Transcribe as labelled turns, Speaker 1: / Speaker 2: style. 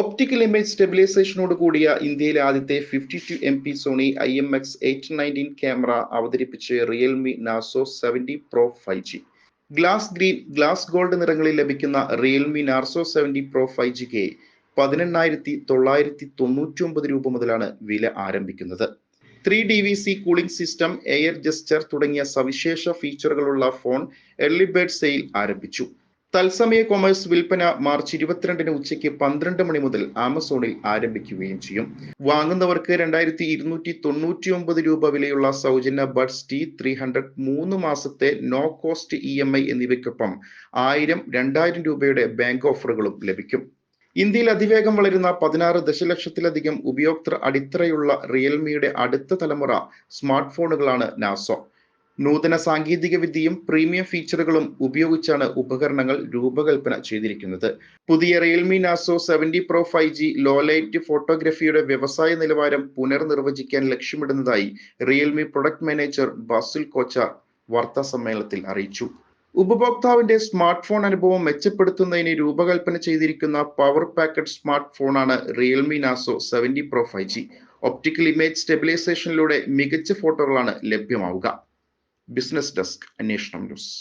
Speaker 1: Optical image സ്റ്റെബിലൈസേഷനോട് കൂടിയ ഇന്ത്യയിലെ ആദ്യത്തെ fifty two M P Sony I M X eight nineteen camera അവതരിപ്പിച്ച് Realme Narzo seventy pro five G glass green glass gold നിറങ്ങളിൽ ലഭിക്കുന്ന Realme Narzo seventy pro five ജിക്ക് പതിനെണ്ണായിരത്തി തൊള്ളായിരത്തി തൊണ്ണൂറ്റി ഒമ്പത് രൂപ മുതലാണ് വില ആരംഭിക്കുന്നത്. Three D V C cooling system air gesture തുടങ്ങിയ സവിശേഷ ഫീച്ചറുകളുള്ള ഫോൺ എർലി സെയിൽ ആരംഭിച്ചു. തത്സമയ കൊമേഴ്സ് വിൽപ്പന മാർച്ച് ഇരുപത്തിരണ്ടിന് ഉച്ചയ്ക്ക് പന്ത്രണ്ട് മണി മുതൽ ആമസോണിൽ ആരംഭിക്കുകയും ചെയ്യും. വാങ്ങുന്നവർക്ക് രണ്ടായിരത്തി ഇരുന്നൂറ്റി തൊണ്ണൂറ്റി ഒമ്പത് രൂപ വിലയുള്ള സൗജന്യ ബഡ്സ് ടി ത്രീ ഹൺഡ്രഡ് മൂന്ന് മാസത്തെ no cost E M I എന്നിവയ്ക്കൊപ്പം ആയിരം രണ്ടായിരം രൂപയുടെ ബാങ്ക് ഓഫറുകളും ലഭിക്കും. ഇന്ത്യയിൽ അതിവേഗം വളരുന്ന പതിനാറ് ദശലക്ഷത്തിലധികം ഉപയോക്തൃ അടിത്തറയുള്ള റിയൽമിയുടെ അടുത്ത തലമുറ സ്മാർട്ട് ഫോണുകളാണ് നാസോ. നൂതന സാങ്കേതിക വിദ്യയും പ്രീമിയം ഫീച്ചറുകളും ഉപയോഗിച്ചാണ് ഉപകരണങ്ങൾ രൂപകൽപ്പന ചെയ്തിരിക്കുന്നത്. പുതിയ Realme Narzo seventy pro five G low light ഫോട്ടോഗ്രഫിയുടെ വ്യവസായ നിലവാരം പുനർനിർവചിക്കാൻ ലക്ഷ്യമിടുന്നതായി റിയൽമി പ്രൊഡക്ട് മാനേജർ ബാസുൽ കോച്ച വാർത്താ സമ്മേളനത്തിൽ അറിയിച്ചു. ഉപഭോക്താവിന്റെ സ്മാർട്ട് ഫോൺ അനുഭവം മെച്ചപ്പെടുത്തുന്നതിന് രൂപകൽപ്പന ചെയ്തിരിക്കുന്ന പവർ പാക്കറ്റ് സ്മാർട്ട് ഫോണാണ് Realme Narzo seventy pro five G optical image സ്റ്റെബിലൈസേഷനിലൂടെ മികച്ച ഫോട്ടോകളാണ് ലഭ്യമാവുക. ബിസിനസ് ഡെസ്ക് അന്വേഷണം ന്യൂസ്